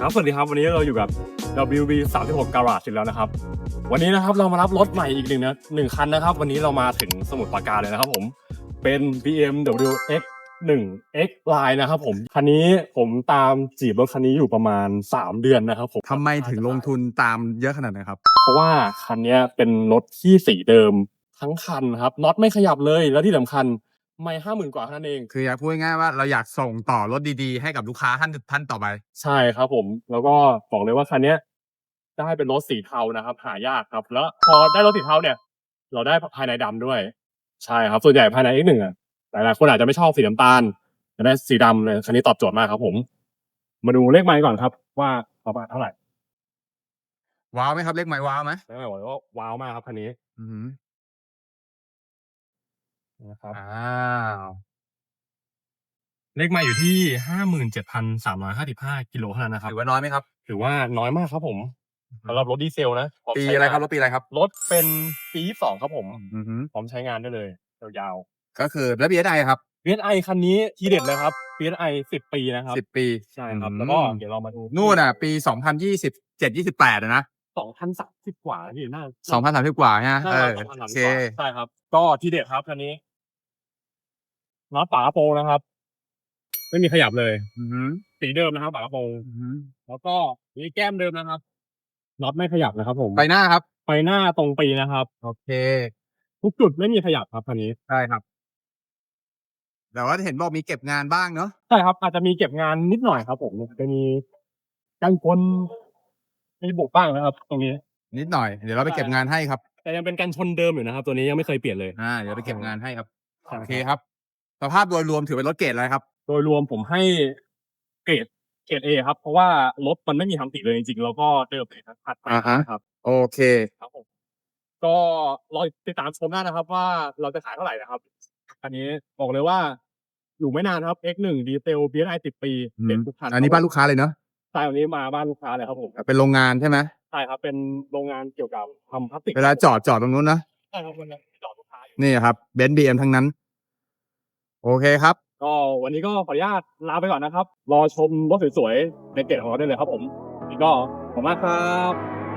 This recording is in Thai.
ครับสวัสดีครับวันนี้เราอยู่กับ WB 36 Garage อีกแล้วนะครับ วันนี้นะครับเรามารับรถใหม่อีกหนึ่งนะหนึ่งคันนะครับ วันนี้เรามาถึงสมุทรปราการเลยนะครับผมเป็น BMW X 1 X Line นะครับผมคันนี้ผมตามจีบรถคันนี้อยู่ประมาณ 3 เดือนนะครับผมทำไมถึงลงทุนตามเยอะขนาดนั้นครับ เพราะว่าคันเนี้ยเป็นรถที่สีเดิมทั้งคันครับน็อตไม่ขยับเลยแล้วที่สำคัญ ไม่ห้าหมื่นกว่าเท่านั้นเอง คืออยากพูดง่ายๆว่าเราอยากส่งต่อรถดีๆ ให้กับลูกค้าท่านท่านต่อไป ใช่ครับผม แล้วก็บอกเลยว่าคันเนี้ยได้เป็นรถสีเทานะครับ หายากครับ แล้วพอได้รถสีเทาเนี่ย เราได้ภายในดำด้วย ใช่ครับส่วนใหญ่ภายใน X1 อะหลายๆคนอาจจะไม่ชอบสีน้ำตาลแต่ได้สีดำเลยคันนี้ตอบโจทย์มากครับ ผม มาดูเลขไมล์ก่อนครับ ว่าประมาณเท่าไหร่ว้าวไหมครับเลขไม้ว้าวไหมเลขไมล์บอกเลยว่าว้าวมากครับคันนี้ อือหือ นะครับ อ้าวเลขไมล์อยู่ที่ห้าหมื่นเจ็ดพันสามร้อยห้าสิบห้ากิโลเท่านั้นนะครับ ถือว่าน้อยไหมครับ ถือว่าน้อยมากครับผมสำหรับรถดีเซลนะพมปีใช้อะไรครับงานรถปีอะไรครับ รถเป็นปีสองครับผม อือหือพร้อมใช้งานได้เลยยาวก็คือแล้วบีเอสไอครับๆ BSI คันนี้ทีเด็ดเลยครับ BSI สิบปีนะครับ สิบปีใช่ครับอืมแล้วก็เดี๋ยวเรามาดูนู่นอะ ปีสองพันยี่สิบเจ็ดยี่สิบแปดนะสองพันสามสิบกว่าที่น่าสองพันสามสิบกว่าฮะใช่เอครับอสองพันสามโอสิเคบกว่าใช่ครับ ก็ทีเด็ดครับคันนี้ น็อตฝากระโปรงนะครับ ไม่มีขยับเลยอือหือสีเดิมนะครับฝากระโปรงอือหือแล้วก็มีแก้มเดิมนะครับน็อตไม่ขยับนะครับ ผมไปหน้าครับไฟหน้าตรงปีนะครับ โอเค ทุกจุดไม่มีขยับครับคันนี้ใช่ครับแต่ว่าเห็นบอกมีเก็บงานบ้างเนาะใช่ครับ อาจจะมีเก็บงานนิดหน่อยครับ ผมจะมีกันชนมีบุกบ้างนะครับ ตรงนี้ นิดหน่อย เดี๋ยวเราไปเก็บงานให้ครับ แต่ยังเป็นกันชนเดิมอยู่นะครับ ตัวนี้ยังไม่เคยเปลี่ยนเลยอ่าเดี๋ยวไปเก็บงานให้ครับใช่โอเคครับ สภาพโดยรวมถือเป็นรถเกรดอะไรครับ โดยรวมผมให้เกรดเกรดเอครับ เพราะว่ารถมันไม่มีทำสีเลยจริงๆแล้วก็เดิมเลยทั้งคัดไปอ่าฮะ ครับ โอเค ครับผมก็รอติดตามชมได้นะครับ ว่าเราจะขายเท่าไหร่นะครับ อันนี้บอกเลยว่าอยู่ไม่นานครับ X1 ดีเซล BSI 10 ปีอืม เด็ดทุกคันอันนี้บ้านลูกค้าเลยเนาะใช่วันนี้มาบ้านลูกค้าเลยครับผมเป็นโรงงานใช่ไหมใช่ครับ เป็นโรงงานเกี่ยวกับทำพลาสติกเวลาจอดจอดตรงนู้นนะใช่ครับวันนี้จอดลูกค้าอยู่นี่ครับเบนซ์บีเอ็มทั้งนั้น โอเคครับ ก็วันนี้ก็ขออนุญาตลาไปก่อนนะครับ รอชมรถสวยๆในเกตของเราได้เลยครับผมนี่ก็ขอบคุณมากครับ